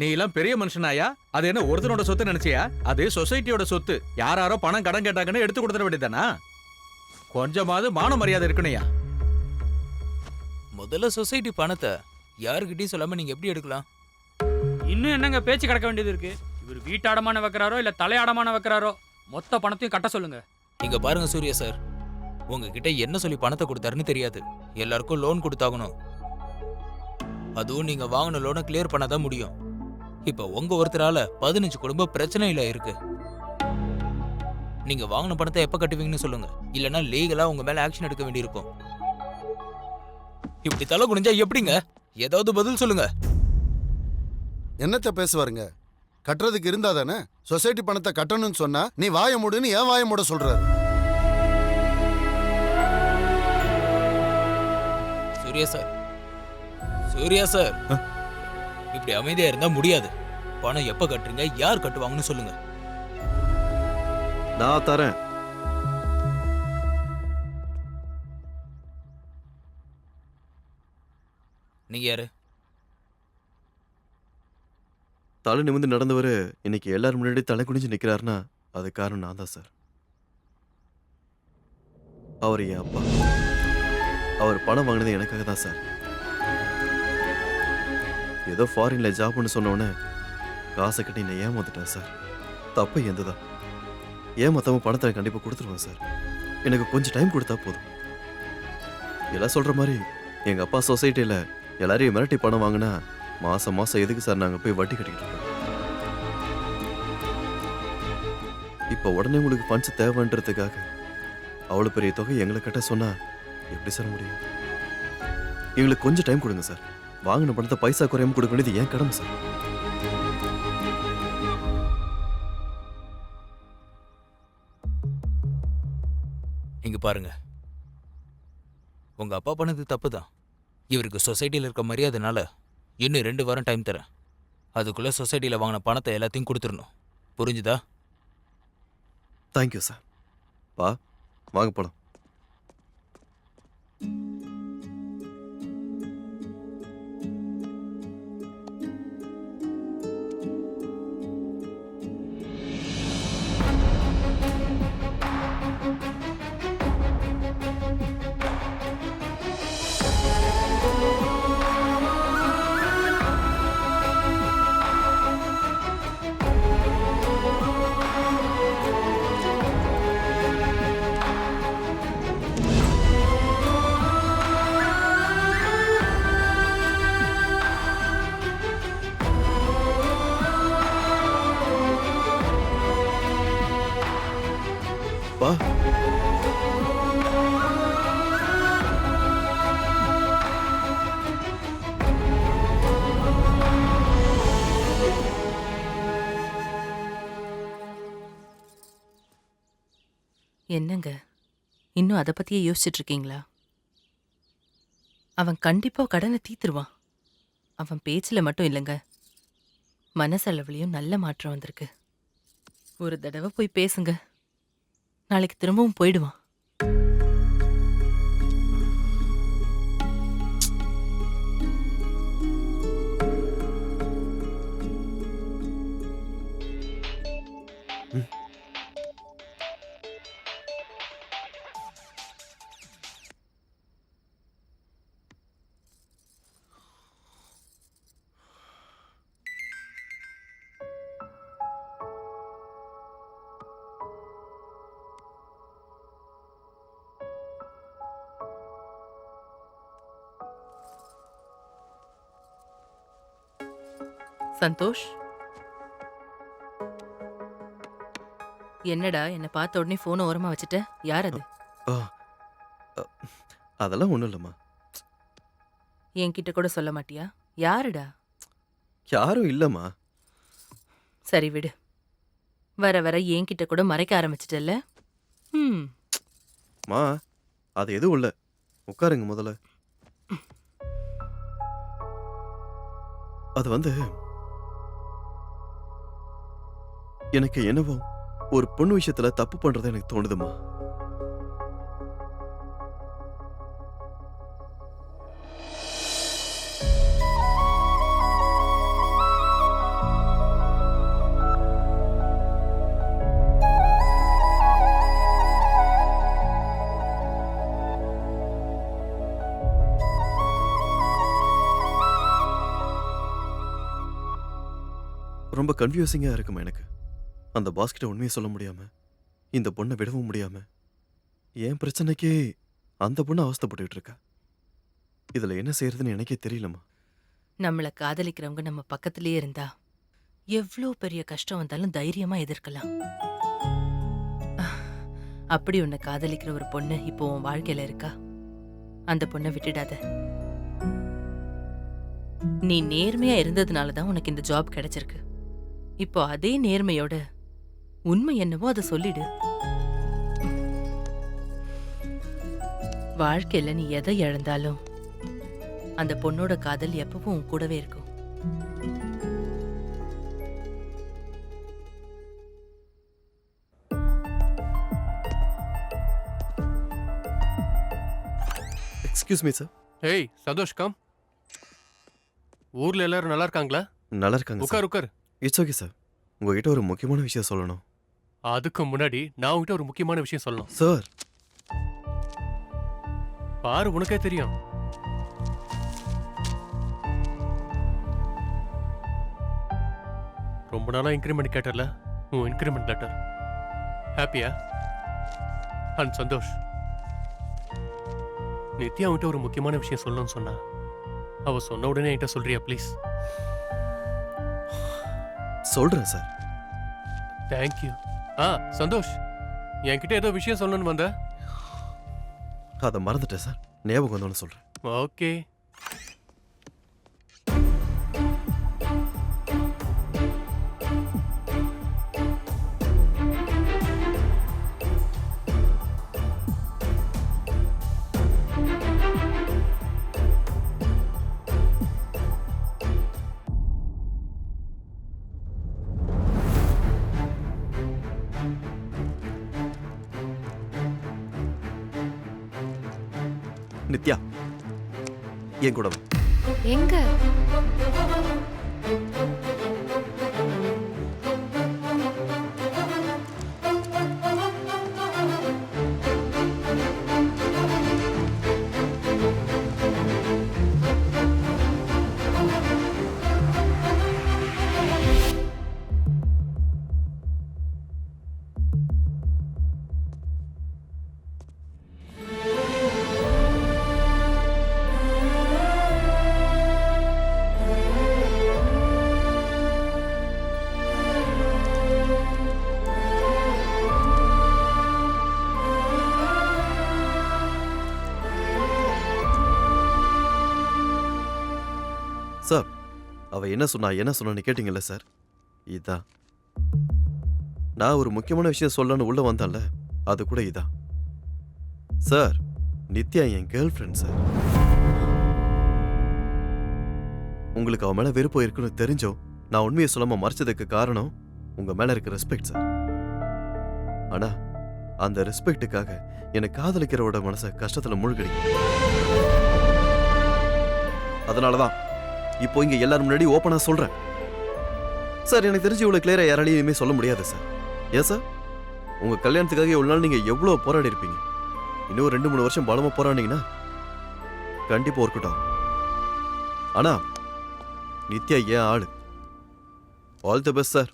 நீ எல்லாம் பெரிய மனுஷனாயா? அது என்ன ஒருத்தனோட சொத்து நினைச்சியா? அது சொசைட்டியோட சொத்து. யாராரோ பணம் கடன் கேட்டாங்கன்னு எடுத்து கொடுத்துட வேண்டியதானா கொஞ்சமாவது மான மரியாதை இருக்கணையா முதல்ல சொசைட்டி பணத்தை யாருக்கிட்டையும் சொல்லாம நீங்க எப்படி எடுக்கலாம்? இன்னும் என்னங்க பேச்சு கிடக்க வேண்டியது இருக்கு? இவர் வீட்டாடமான வைக்கிறாரோ இல்ல தலையாடமான வைக்கிறாரோ? மொத்த பணத்தையும் கட்ட சொல்லுங்க. இங்க பாருங்க சூர்யா சார். உங்ககிட்ட என்ன சொல்லி பணத்தை கொடுத்தாருன்னு தெரியாது. எல்லாருக்கும் லோன் கொடுத்தாகணும். அதுவும் நீங்க வாங்கின லோனை கிளியர் பண்ணாதான் முடியும். இப்ப உங்க ஒருத்தரால பதினஞ்சு குடும்ப பிரச்சனையில இருக்கு. நீங்க வாங்கின பணத்தை எப்ப கட்டுவீங்கன்னு சொல்லுங்க. இல்லனா லீகலா உங்க மேல ஆக்ஷன் எடுக்க வேண்டியிருக்கும். இப்படி தலை குனிஞ்சா எப்படிங்க? ஏதாவது பதில் சொல்லுங்க. என்னத்த பேசுவாருங்க? கட்டுறதுக்கு இருந்தா தானே? சொசைட்டி பணத்தை கட்டணும்னு சொன்னா நீ வாய மூடுன்னு ஏன் வாய மூட சொல்றாரு. சூர்யா சார். சூர்யா சார். இப்படி அமைதியா இருந்தா முடியாது. பணம் எப்ப கட்டுறீங்க? யார் கட்டுவாங்கன்னு சொல்லுங்க. நான் தரேன். நீங்க யாரு? தலை நிமிந்து நடந்தவர் இன்னைக்கு எல்லாரும் முன்னாடி தலை குனிஞ்சு நிக்கிறாருன்னா அது காரணம் நான் தான் சார். அவர் என் அப்பா. அவர் பணம் வாங்கினது எனக்காக தான் சார். ஏதோ ஃபாரின்ல ஜாப்னு சொன்னோடனே காசை கட்டி நான் ஏமாந்துட்டேன் சார். தப்பு எந்ததான். ஏமாத்தாம பணத்தை கண்டிப்பாக கண்டிப்பா கொடுத்துருவேன் சார். எனக்கு கொஞ்சம் டைம் கொடுத்தா போதும். எல்லாம் சொல்ற மாதிரி எங்க அப்பா சொசைட்டில எல்லாரையும் மிரட்டி பணம் வாங்கினா மாசம் மாசம் எதுக்கு சார் நாங்க போய் வட்டி கட்டிக்கிட்டு இருக்கோம்? இப்போ உடனே உங்களுக்கு ஃபண்ட்ஸ் தேவைன்றதுக்காக அவ்வளோ பெரிய தொகை எங்களை கட்ட சொன்னா எப்படி சார் முடியும்? எங்களுக்கு கொஞ்சம் டைம் கொடுங்க சார். வாங்கின பணத்தை பைசா குறையாம கொடுக்க வேண்டியது ஏன் கடமை சார். இங்க பாருங்க. உங்க அப்பா பண்ணது தப்பு தான் இவருக்கு சொசைட்டில இருக்க மரியாதைனால இன்னும் ரெண்டு வாரம் டைம் தரேன். அதுக்குள்ள சொசைட்டில வாங்கின பணத்தை எல்லாத்தையும் கொடுத்துடணும். புரிஞ்சுதா? தேங்க்யூ சார் பா வாங்க போலாம். என்னங்க? இன்னும் அதை பத்தியே யோசிச்சுட்டு இருக்கீங்களா? அவன் கண்டிப்பா கடனை தீத்துருவான். அவன் பேச்சில் மட்டும் இல்லைங்க. மனசளவுலையும் நல்ல மாற்றம் வந்திருக்கு. ஒரு தடவை போய் பேசுங்க. நாளைக்கு திரும்பவும் போயிடுவான். சந்தோஷ்? என்னடா என்னை பார்த்த உடனே போனை ஓரமா வச்சுட்ட? யார் அது? ஆ, அ, அதெல்லாம் ஒன்றும் இல்லைம்மா. என்கிட்ட கூட சொல்ல மாட்டியா? யாருடா? யாரும் இல்லைம்மா. சரி விடு. வர வர என்கிட்ட கூட மறைக்க ஆரம்பிச்சிட்டல்ல? ம். மா அது எதுவும் இல்லை. உட்காருங்க முதல்ல. அது வந்து எனக்கு என்னவோ ஒரு பொண்ணு விஷயத்துல தப்பு பண்றது எனக்கு தோணுதுமா? ரொம்ப கன்ஃபியூசிங்காக இருக்குமா எனக்கு? அந்த பாஸ்கிட்ட உண்மையை சொல்ல முடியாம இந்த பொண்ணை விடவும் முடியாம என் பிரச்சனைக்கு அந்த பொண்ணு அவஸ்தைப்பட்டுட்டு இருக்கா. இதுல என்ன செய்யறதுன்னு எனக்கே தெரியலம்மா. நம்மள காதலிக்கிறவங்க நம்ம பக்கத்திலேயே இருந்தா எவ்வளோ பெரிய கஷ்டம் வந்தாலும் தைரியமா எதிர்க்கலாம். அப்படி உன்னை காதலிக்கிற ஒரு பொண்ணு இப்போ உன் வாழ்க்கையில இருக்கா? அந்த பொண்ணை விட்டுடாத. நீ நேர்மையா இருந்ததுனால தான் உனக்கு இந்த ஜாப் கிடைச்சிருக்கு. இப்போ அதே நேர்மையோட உண்மை என்னவோ அதை சொல்லிடு. வாழ்க்கையில நீ எதை இழந்தாலும் அந்த பொண்ணோட காதல் எப்பவும் உன் கூடவே இருக்கும். எக்ஸ்கியூஸ் மீ சார் ஏய் சந்தோஷ் கம் ஊர்ல எல்லாரும் நல்லா இருக்காங்களா? நல்லா இருக்காங்க உட்கார் உட்கார். இட்ஸ் ஓகே சார் உங்ககிட்ட ஒரு முக்கியமான விஷயம் சொல்லணும். அதுக்கு முன்னாடி நான் உன்கிட்ட ஒரு முக்கியமான விஷயம் சொல்லணும். சார். பாரு உனக்கே தெரியும். ரொம்ப நாளா இன்க்ரிமெண்ட் கேட்டர்ல உன் இன்க்ரிமெண்ட் லெட்டர் ஹாப்பியா அண்ட் சந்தோஷ். நித்யா உன்கிட்ட ஒரு முக்கியமான விஷயம் சொல்லணும்னு சொன்னா அவ சொன்ன உடனே என்கிட்ட சொல்றியா ப்ளீஸ் சொல்றேன் சார். தேங்க்யூ ஆ சந்தோஷ் என்கிட்ட ஏதோ விஷயம் சொல்லணும்னு வந்த? அதை மறந்துட்டேன் சார். ஞாபகம் வந்தோன்னு சொல்றேன். ஓகே. நித்யா என் கூட எங்க? அவ என்ன சொன்னா என்ன சொன்னான்னு கேட்டீங்கல்ல சார்? இதான் நான் ஒரு முக்கியமான விஷயம் சொல்லணும்னு உள்ள வந்தால அது கூட இதான் சார் நித்யா என் கேர்ள் ஃப்ரெண்ட் சார். உங்களுக்கு அவன் மேல வெறுப்பு இருக்குன்னு தெரிஞ்சோ நான் உண்மையை சொல்லாம மறைச்சதுக்கு காரணம் உங்க மேல இருக்க ரெஸ்பெக்ட் சார். ஆனா அந்த ரெஸ்பெக்ட்டுக்காக என்னை காதலிக்கிறவோட மனசை கஷ்டத்துல மூழ்கடிக்கும் அதனாலதான் இப்போ இங்க எல்லாரும் முன்னாடி ஓப்பனா சொல்றேன். சார் எனக்கு தெரிஞ்சு இவ்வளவு கிளியரா யாராலையும் சொல்ல முடியாது சார் ஏன் சார் உங்க கல்யாணத்துக்காக இவ்வளவு நாள் நீங்க எவ்வளவு போராடி இருப்பீங்க? இன்னும் ரெண்டு மூணு வருஷம் பலமா போராடினீங்கன்னா கண்டிப்பா ஒர்க் அவுட் ஆனா நித்யா ஏன் ஆளு? All the best sir